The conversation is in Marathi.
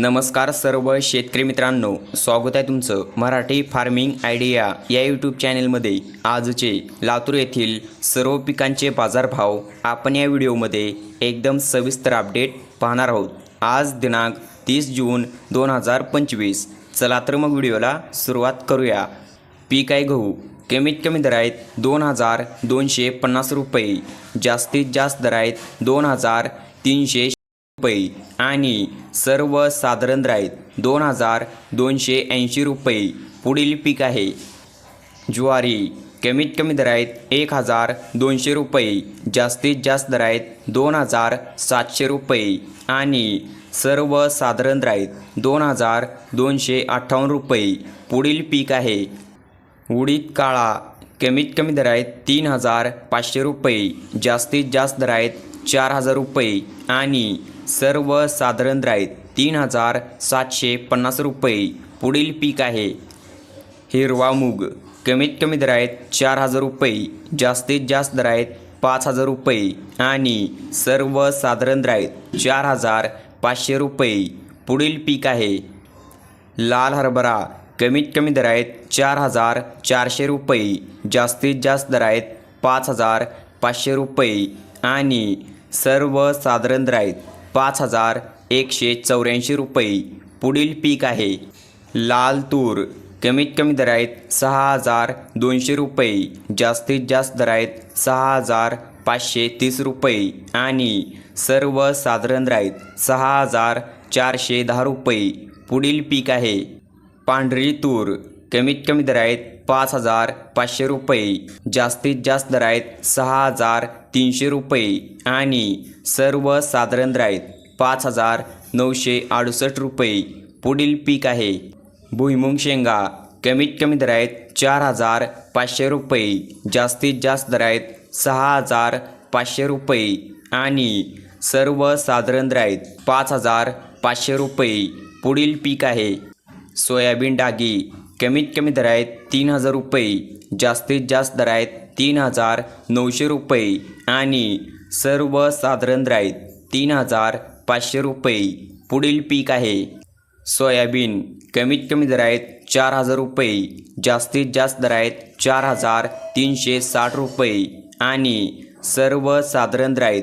नमस्कार सर्व शेतकरी मित्रांनो स्वागत आहे तुमचं मराठी फार्मिंग आयडिया या यूट्यूब चॅनेलमध्ये. आजचे लातूर येथील सर्व पिकांचे बाजारभाव आपण या व्हिडिओमध्ये एकदम सविस्तर अपडेट पाहणार आहोत. आज दिनांक तीस जून दोन हजार पंचवीस. चला तर मग व्हिडिओला सुरुवात करूया. पीक आहे गहू. कमीत कमी दर आहेत दोन हजार दोनशे पन्नास रुपये. जास्तीत जास्त दर आहेत दोन हजार तीनशे रुपये आणि सर्वसाधारण राईत दोन हजार दोनशे ऐंशी रुपये. पुढील पीक आहे. ज्वारी कमीत कमी दर एक हजार दोनशे रुपये जास्तीत जास्त दर आहेत दोन हजार सातशे रुपये आणि सर्वसाधारण राईत दोन हजार दोनशे अठ्ठावन्न रुपये. पुढील पीक आहे. उडीद काळा कमीत कमी दर आहेत तीन हजार पाचशे रुपये जास्तीत जास्त दर आहेत चार हजार रुपये आणि सर्वसाधारण साधारण आहेत तीन हजार सातशे पन्नास रुपये पुढील पीक आहे. हिरवा मूग कमीत कमी दर आहेत चार हजार रुपये जास्तीत जास्त दर आहेत पाच हजार रुपये आणि सर्वसाधारण दर आहेत चार हजार पाचशे रुपये पुढील पीक आहे. लाल हरभरा कमीत कमी दर आहेत चार हजार चारशे रुपये जास्तीत जास्त दर आहेत पाच हजार पाचशे रुपये आणि सर्वसाधारण दर आहेत पाच हजार एकशे चौऱ्याऐंशी रुपये. पुढील पीक आहे. लाल तूर. कमीत कमी दर आहेत सहा हजार दोनशे रुपये. जास्तीत जास्त दर आहेत सहा हजार पाचशे तीस रुपये. आणि सर्वसाधारण दर आहेत सहा हजार चारशे दहा रुपये. पुढील पीक आहे. पांढरी तूर. कमीत कमी दर आहेत पाच हजार पाचशे रुपये. जास्तीत जास्त दर आहेत सहा हजार तीनशे रुपये. आणि सर्वसाधारण दर आहेत पाच हजार नऊशे अडुसष्ट रुपये. पुढील पीक आहे. भुईमुंग शेंगा. कमीत कमी दर आहेत चार हजार पाचशे रुपये. जास्तीत जास्त दर आहेत सहा हजार पाचशे रुपये. आणि सर्वसाधारण दर आहेत पाच हजार पाचशे रुपये. पुढील पीक आहे. सोयाबीन डागी. कमीत कमी दर आहेत तीन हजार रुपये जास्तीत जास्त दर आहेत तीन हजार नऊशे रुपये आणि सर्वसाधारण दर आहेत तीन हजार पाचशे रुपये पुढील पीक आहे. सोयाबीन कमीत कमी दर आहेत चार हजार रुपये जास्तीत जास्त दर आहेत चार हजार तीनशे साठ रुपये आणि सर्वसाधारण दर आहेत